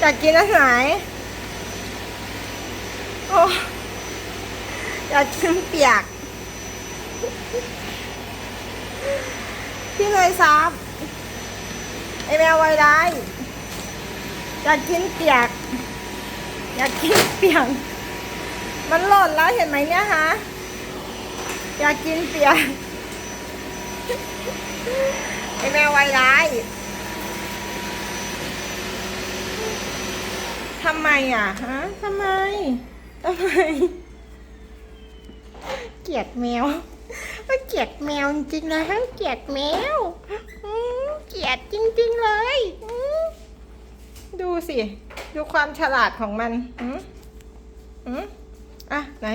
อยากกินอันไหนโอ้อยากกินเปียก พี่เนยซับไอแมวไวร้ายอยากกินเปียก อยากกินเปียก มันหล่นแล้วเห็นไหมเนี่ยฮะ อยากกินเปียกไอแมวไวร้าย ทำไมอะฮะทำไมทำไม เกลียดแมวเกลียดแมวจริงๆนะเกลียดแมวเกลียดจริง ๆ เลย ดูสิ ดูความฉลาดของมันอืมอืมอะไหน